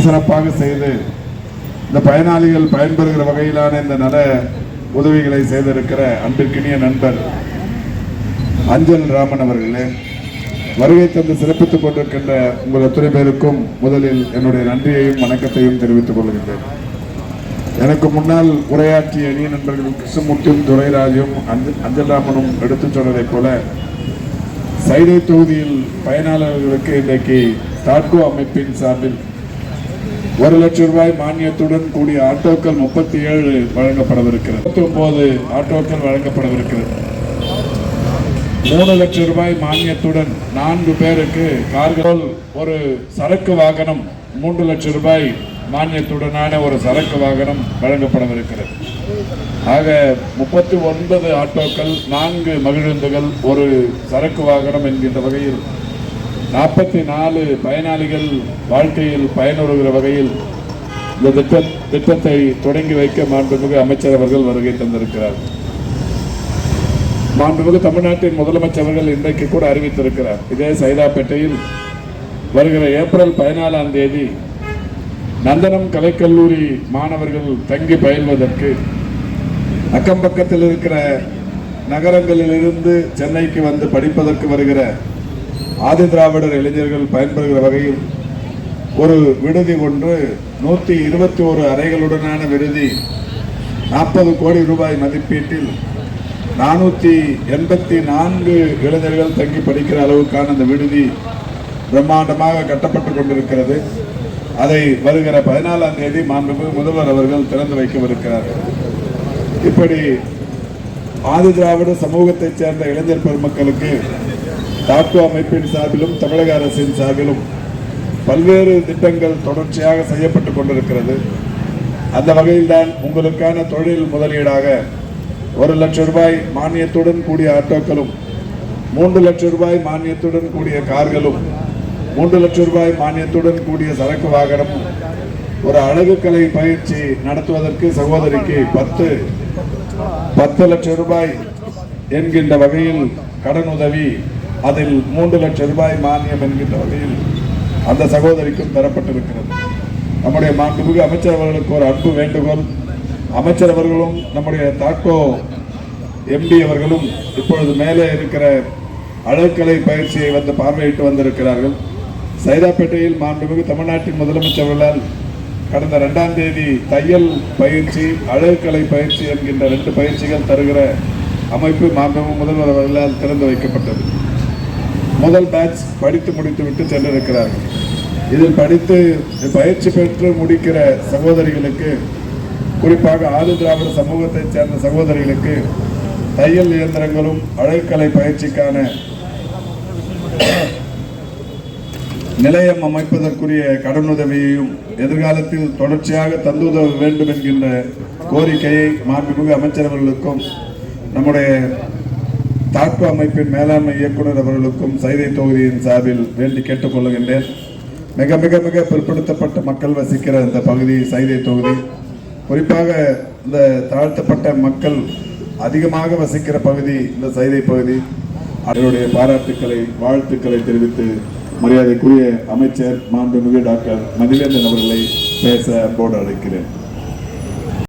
சிறப்பாக செய்து இந்த பயனாளிகள் பயன்பெறுகிற வகையிலான இந்த நல உதவிகளை செய்திருக்கிற அன்பிற்கினிய நண்பர் அஞ்சல் ராமன் அவர்களே வருகை தந்து சிறப்பித்துக் கொண்டிருக்கின்ற உங்கள் அத்துணை பேருக்கும் முதலில் என்னுடைய நன்றியையும் வணக்கத்தையும் தெரிவித்துக் கொள்கின்றேன். எனக்கு முன்னால் உரையாற்றிய இனிய நண்பர்கள் கிருஷ்ணமூர்த்தியும் துரைராஜும் அஞ்சல் ராமனும் எடுத்துச் சொன்னதைப் போல சைதை தொகுதியில் பயனாளர்களுக்கு இன்றைக்கு தாட்கோ அமைப்பின் சார்பில் ஒரு லட்சம் ரூபாய் மானியத்துடன் கூடிய ஆட்டோக்கள் முப்பத்தி ஏழு வழங்கப்படவிருக்கிறது. முப்பத்தி ஒன்பது ஆட்டோக்கள் வழங்கப்படவிருக்கிறது. மூணு லட்சம் ரூபாய் மானியத்துடன் நான்கு பேருக்கு கார்கள் ஒரு சரக்கு வாகனம் மூன்று லட்சம் ரூபாய் மானியத்துடனான ஒரு சரக்கு வாகனம் வழங்கப்படவிருக்கிறது. ஆக முப்பத்தி ஒன்பது ஆட்டோக்கள் நான்கு மகிழுந்துகள் ஒரு சரக்கு வாகனம் என்கின்ற வகையில் நாற்பத்தி நாலு பயனாளிகள் வாழ்க்கையில் பயனுறுகிற வகையில் இந்த திட்ட திட்டத்தை தொடங்கி வைக்க மாண்புமிகு அமைச்சர் அவர்கள் வருகை தந்திருக்கிறார். மாண்புமிகு தமிழ்நாட்டின் முதலமைச்சர் அவர்கள் இன்றைக்கு கூட அறிவித்திருக்கிறார். இதே சைதாப்பேட்டையில் வருகிற ஏப்ரல் பதினாலாம் தேதி நந்தனம் கலைக்கல்லூரி மாணவர்கள் தங்கி பயில்வதற்கு அக்கம் பக்கத்தில் இருக்கிற நகரங்களிலிருந்து சென்னைக்கு வந்து படிப்பதற்கு வருகிற ஆதி திராவிடர் இளைஞர்கள் பயன்பெறுகிற வகையில் ஒரு விடுதி ஒன்று நூற்றி இருபத்தி ஒரு அறைகளுடனான விடுதி நாற்பது கோடி ரூபாய் மதிப்பீட்டில் நானூற்றி எண்பத்தி நான்கு இளைஞர்கள் தங்கி படிக்கிற அளவுக்கான அந்த விடுதி பிரம்மாண்டமாக கட்டப்பட்டு கொண்டிருக்கிறது. அதை வருகிற பதினாலாம் தேதி மாண்புமிகு முதல்வர் அவர்கள் திறந்து வைக்கவிருக்கிறார்கள் இப்படி ஆதி திராவிட சமூகத்தைச் சேர்ந்த இளைஞர் பெருமக்களுக்கு டாக்டோ அமைப்பின் சார்பிலும் தமிழக அரசின் சார்பிலும் பல்வேறு திட்டங்கள் தொடர்ச்சியாக செய்யப்பட்டு கொண்டிருக்கிறது. அந்த வகையில்தான் உங்களுக்கான தொழில் முதலீடாக ஒரு லட்சம் ரூபாய் மானியத்துடன் கூடிய ஆட்டோக்களும் மூன்று லட்சம் ரூபாய் மானியத்துடன் கூடிய கார்களும் மூன்று லட்சம் ரூபாய் மானியத்துடன் கூடிய சரக்கு வாகனமும் ஒரு அழகுக்கலை பயிற்சி நடத்துவதற்கு சகோதரிக்கு பத்து பத்து லட்சம் ரூபாய் என்கின்ற வகையில் கடன் உதவி அதில் மூன்று லட்சம் ரூபாய் மானியம் என்கின்ற வகையில் அந்த சகோதரிக்கும் தரப்பட்டிருக்கிறது. நம்முடைய மாண்புமிகு அமைச்சர் அவர்களுக்கு ஒரு அன்பு வேண்டுகோள். அமைச்சர் அவர்களும் நம்முடைய தாக்கோ எம்பி அவர்களும் இப்பொழுது மேலே இருக்கிற அழகுக்கலை பயிற்சியை வந்து பார்வையிட்டு வந்திருக்கிறார்கள். சைதாப்பேட்டையில் மாண்புமிகு தமிழ்நாட்டின் முதலமைச்சர்களால் கடந்த ரெண்டாம் தேதி தையல் பயிற்சி அழகுக்கலை பயிற்சி என்கின்ற ரெண்டு பயிற்சிகள் தருகிற அமைப்பு மாண்புமிகு முதல்வர் அவர்களால் திறந்து வைக்கப்பட்டது. முதல் பேட்ச் படித்து முடித்துவிட்டு சென்றிருக்கிறார்கள். இதில் படித்து பயிற்சி பெற்று முடிக்கிற சகோதரிகளுக்கு குறிப்பாக ஆதி திராவிட சமூகத்தைச் சேர்ந்த சகோதரிகளுக்கு தையல் இயந்திரங்களும் அழைக்கலை பயிற்சிக்கான நிலையம் அமைப்பதற்குரிய கடனுதவியையும் எதிர்காலத்தில் தொடர்ச்சியாக தந்துதவ வேண்டும் என்கின்ற கோரிக்கையை மாண்புமிகு அமைச்சரவர்களுக்கும் நம்முடைய தாக்கு அமைப்பின் மேலாண்மை இயக்குனர் அவர்களுக்கும் சைதை தொகுதியின் சார்பில் வேண்டி கேட்டுக்கொள்கின்றேன் மிக மிக மிக பிற்படுத்தப்பட்ட மக்கள் வசிக்கிற இந்த பகுதி சைதை தொகுதி. குறிப்பாக இந்த தாழ்த்தப்பட்ட மக்கள் அதிகமாக வசிக்கிற பகுதி இந்த சைதை பகுதி. அவருடைய பாராட்டுக்களை வாழ்த்துக்களை தெரிவித்து மரியாதைக்குரிய அமைச்சர் மாண்புமிகு டாக்டர் மதிவேந்தன் அவர்களை பேச போர்டு அழைக்கிறேன்.